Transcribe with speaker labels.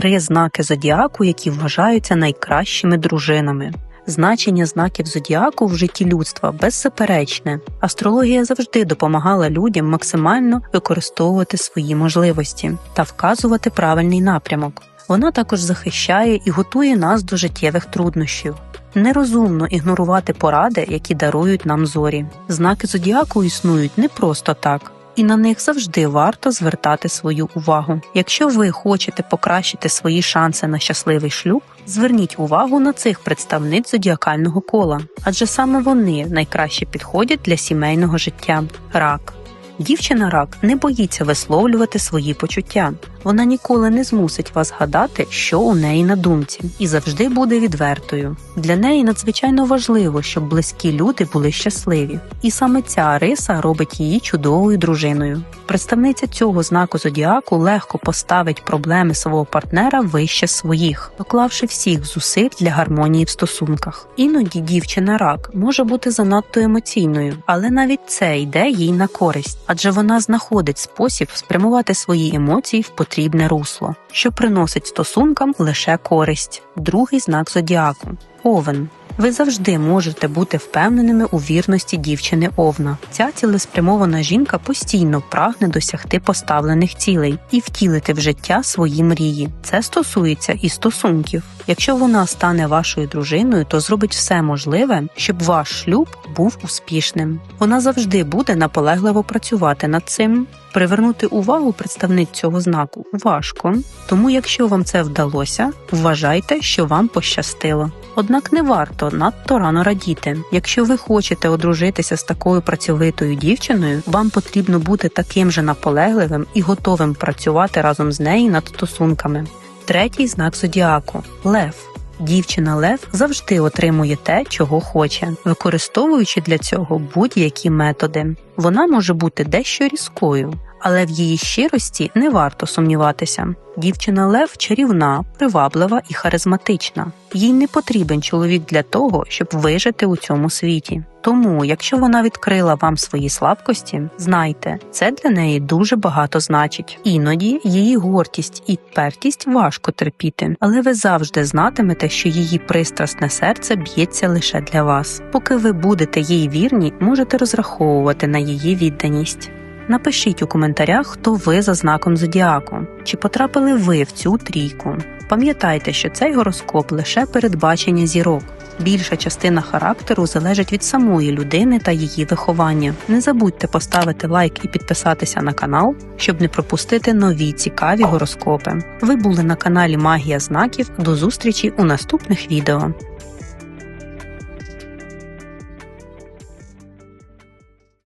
Speaker 1: три знаки зодіаку, які вважаються найкращими дружинами. Значення знаків зодіаку в житті людства беззаперечне. Астрологія завжди допомагала людям максимально використовувати свої можливості та вказувати правильний напрямок. Вона також захищає і готує нас до життєвих труднощів. Нерозумно ігнорувати поради, які дарують нам зорі. Знаки зодіаку існують не просто так. І на них завжди варто звертати свою увагу. Якщо ви хочете покращити свої шанси на щасливий шлюб, зверніть увагу на цих представниць зодіакального кола, адже саме вони найкраще підходять для сімейного життя. Рак. Дівчина рак не боїться висловлювати свої почуття. Вона ніколи не змусить вас гадати, що у неї на думці, і завжди буде відвертою. Для неї надзвичайно важливо, щоб близькі люди були щасливі, і саме ця риса робить її чудовою дружиною. Представниця цього знаку зодіаку легко поставить проблеми свого партнера вище своїх, доклавши всіх зусиль для гармонії в стосунках. Іноді дівчина рак може бути занадто емоційною, але навіть це йде їй на користь, адже вона знаходить спосіб спрямувати свої емоції в потрібне русло, що приносить стосункам лише користь. Другий знак зодіаку овен. Ви завжди можете бути впевненими у вірності дівчини Овна. Ця цілеспрямована жінка постійно прагне досягти поставлених цілей і втілити в життя свої мрії. Це стосується і стосунків. Якщо вона стане вашою дружиною, то зробить все можливе, щоб ваш шлюб був успішним. Вона завжди буде наполегливо працювати над цим. Привернути увагу представниць цього знаку важко, тому якщо вам це вдалося, вважайте, що вам пощастило. Однак не варто надто рано радіти. Якщо ви хочете одружитися з такою працьовитою дівчиною, вам потрібно бути таким же наполегливим і готовим працювати разом з нею над стосунками. Третій знак зодіаку лев. Дівчина Лев завжди отримує те, чого хоче, використовуючи для цього будь-які методи. Вона може бути дещо різкою, але в її щирості не варто сумніватися. Дівчина Лев чарівна, приваблива і харизматична. Їй не потрібен чоловік для того, щоб вижити у цьому світі. Тому, якщо вона відкрила вам свої слабкості, знайте, це для неї дуже багато значить. Іноді її гордість і впертість важко терпіти, але ви завжди знатимете, що її пристрасне серце б'ється лише для вас. Поки ви будете їй вірні, можете розраховувати на її відданість. Напишіть у коментарях, хто ви за знаком зодіаку, чи потрапили ви в цю трійку. Пам'ятайте, що цей гороскоп лише передбачення зірок. Більша частина характеру залежить від самої людини та її виховання. Не забудьте поставити лайк і підписатися на канал, щоб не пропустити нові цікаві гороскопи. Ви були на каналі Магія Знаків. До зустрічі у наступних відео.